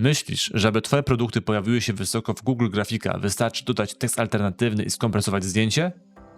Myślisz, że aby Twoje produkty pojawiły się wysoko w Google Grafika, wystarczy dodać tekst alternatywny i skompresować zdjęcie?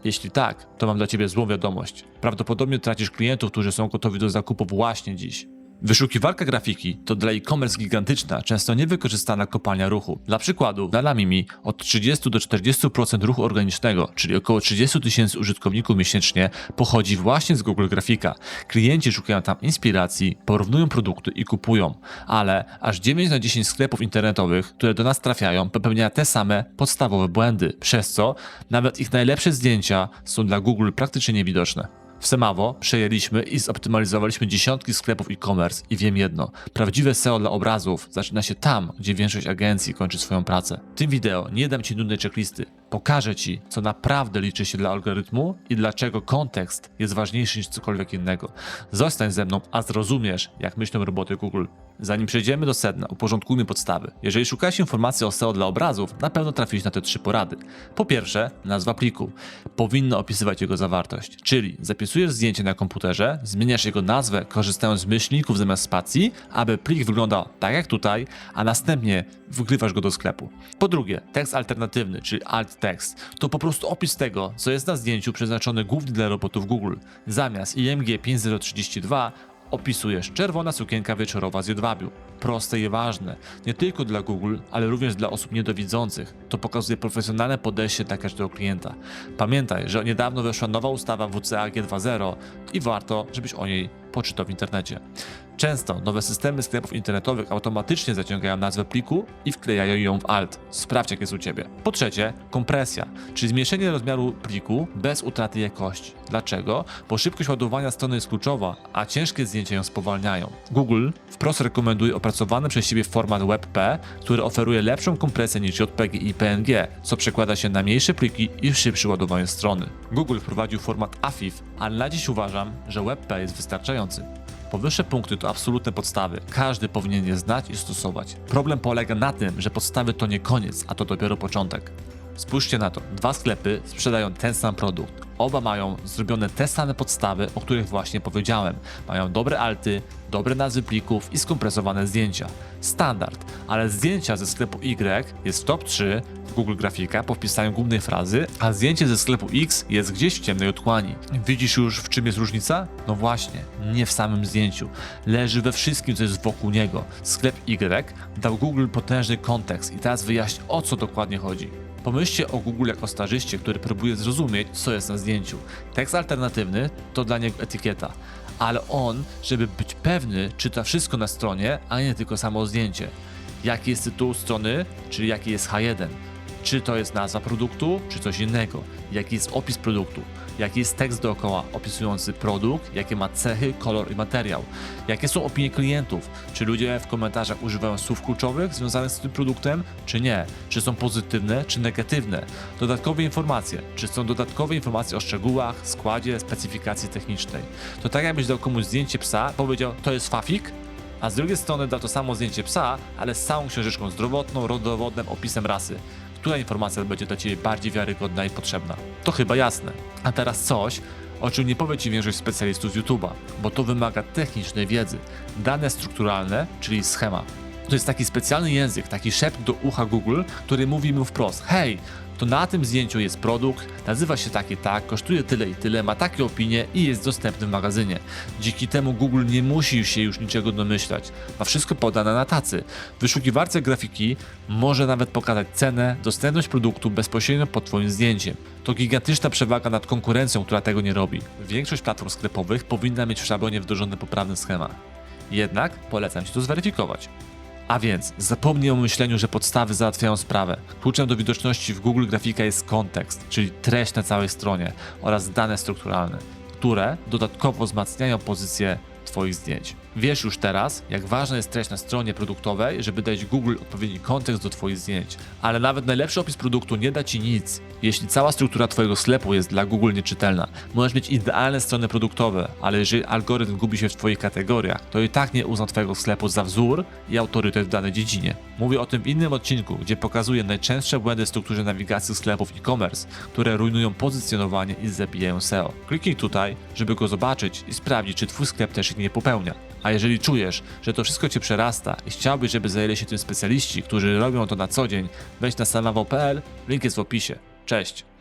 Jeśli tak, to mam dla Ciebie złą wiadomość. Prawdopodobnie tracisz klientów, którzy są gotowi do zakupu właśnie dziś. Wyszukiwarka grafiki to dla e-commerce gigantyczna, często niewykorzystana kopalnia ruchu. Dla przykładu, na Lamimi od 30 do 40% ruchu organicznego, czyli około 30 tysięcy użytkowników miesięcznie, pochodzi właśnie z Google Grafika. Klienci szukają tam inspiracji, porównują produkty i kupują, ale aż 9 na 10 sklepów internetowych, które do nas trafiają, popełnia te same podstawowe błędy, przez co nawet ich najlepsze zdjęcia są dla Google praktycznie niewidoczne. W Semawo przejęliśmy i zoptymalizowaliśmy dziesiątki sklepów e-commerce i wiem jedno, prawdziwe SEO dla obrazów zaczyna się tam, gdzie większość agencji kończy swoją pracę. W tym wideo nie dam Ci nudnej checklisty, pokażę Ci, co naprawdę liczy się dla algorytmu i dlaczego kontekst jest ważniejszy niż cokolwiek innego. Zostań ze mną, a zrozumiesz, jak myślą roboty Google. Zanim przejdziemy do sedna, uporządkujmy podstawy. Jeżeli szukałeś informacji o SEO dla obrazów, na pewno trafiłeś na te trzy porady. Po pierwsze, nazwa pliku. Powinno opisywać jego zawartość, czyli zapisujesz zdjęcie na komputerze, zmieniasz jego nazwę korzystając z myślników zamiast spacji, aby plik wyglądał tak jak tutaj, a następnie wgrywasz go do sklepu. Po drugie, tekst alternatywny, czyli alt text, to po prostu opis tego, co jest na zdjęciu przeznaczony głównie dla robotów Google. Zamiast IMG 5032 opisujesz czerwona sukienka wieczorowa z jedwabiu. Proste i ważne, nie tylko dla Google, ale również dla osób niedowidzących. To pokazuje profesjonalne podejście dla każdego klienta. Pamiętaj, że niedawno weszła nowa ustawa WCA G2.0 i warto, żebyś o niej poczytał w internecie. Często nowe systemy sklepów internetowych automatycznie zaciągają nazwę pliku i wklejają ją w alt. Sprawdź jak jest u Ciebie. Po trzecie, kompresja, czyli zmniejszenie rozmiaru pliku bez utraty jakości. Dlaczego? Bo szybkość ładowania strony jest kluczowa, a ciężkie zdjęcia ją spowalniają. Google wprost rekomenduje opracowany przez siebie format WebP, który oferuje lepszą kompresję niż JPG i PNG, co przekłada się na mniejsze pliki i szybsze ładowanie strony. Google wprowadził format AFIF, ale na dziś uważam, że WebP jest wystarczający. Powyższe punkty to absolutne podstawy. Każdy powinien je znać i stosować. Problem polega na tym, że podstawy to nie koniec, a to dopiero początek. Spójrzcie na to. Dwa sklepy sprzedają ten sam produkt. Oba mają zrobione te same podstawy, o których właśnie powiedziałem. Mają dobre alty, dobre nazwy plików i skompresowane zdjęcia. Standard, ale zdjęcia ze sklepu Y jest top 3 w Google Grafika po wpisaniu głównej frazy, a zdjęcie ze sklepu X jest gdzieś w ciemnej otchłani. Widzisz już w czym jest różnica? No właśnie, nie w samym zdjęciu. Leży we wszystkim, co jest wokół niego. Sklep Y dał Google potężny kontekst i teraz wyjaśnię o co dokładnie chodzi. Pomyślcie o Google jako starzyście, który próbuje zrozumieć, co jest na zdjęciu. Tekst alternatywny to dla niego etykieta, ale on, żeby być pewny, czyta wszystko na stronie, a nie tylko samo zdjęcie. Jaki jest tytuł strony, czyli jaki jest H1. Czy to jest nazwa produktu, czy coś innego. Jaki jest opis produktu. Jaki jest tekst dookoła opisujący produkt, jakie ma cechy, kolor i materiał. Jakie są opinie klientów. Czy ludzie w komentarzach używają słów kluczowych związanych z tym produktem, czy nie. Czy są pozytywne, czy negatywne. Dodatkowe informacje. Czy są dodatkowe informacje o szczegółach, składzie, specyfikacji technicznej. To tak jakbyś dał komuś zdjęcie psa, powiedział to jest fafik, a z drugiej strony dał to samo zdjęcie psa, ale z całą książeczką zdrowotną, rodowodnym opisem rasy. Która informacja będzie dla Ciebie bardziej wiarygodna i potrzebna? To chyba jasne. A teraz coś, o czym nie powie Ci większość specjalistów z YouTube'a, bo to wymaga technicznej wiedzy. Dane strukturalne, czyli schema. To jest taki specjalny język, taki szept do ucha Google, który mówi mu wprost: Hej, to na tym zdjęciu jest produkt, nazywa się tak i tak, kosztuje tyle i tyle, ma takie opinie i jest dostępny w magazynie. Dzięki temu Google nie musi się już niczego domyślać. Ma wszystko podane na tacy. W wyszukiwarce grafiki może nawet pokazać cenę, dostępność produktu bezpośrednio pod Twoim zdjęciem. To gigantyczna przewaga nad konkurencją, która tego nie robi. Większość platform sklepowych powinna mieć w szablonie wdrożony poprawny schemat. Jednak polecam Ci to zweryfikować. A więc zapomnij o myśleniu, że podstawy załatwiają sprawę. Kluczem do widoczności w Google Grafika jest kontekst, czyli treść na całej stronie oraz dane strukturalne, które dodatkowo wzmacniają pozycję Twoich zdjęć. Wiesz już teraz, jak ważna jest treść na stronie produktowej, żeby dać Google odpowiedni kontekst do Twoich zdjęć. Ale nawet najlepszy opis produktu nie da Ci nic, jeśli cała struktura Twojego sklepu jest dla Google nieczytelna. Możesz mieć idealne strony produktowe, ale jeżeli algorytm gubi się w Twoich kategoriach, to i tak nie uzna Twojego sklepu za wzór i autorytet w danej dziedzinie. Mówię o tym w innym odcinku, gdzie pokazuję najczęstsze błędy w strukturze nawigacji sklepów e-commerce, które rujnują pozycjonowanie i zabijają SEO. Kliknij tutaj, żeby go zobaczyć i sprawdzić, czy Twój sklep też ich nie popełnia. A jeżeli czujesz, że to wszystko cię przerasta i chciałbyś, żeby zajęli się tym specjaliści, którzy robią to na co dzień, wejdź na stanowo.pl, link jest w opisie. Cześć!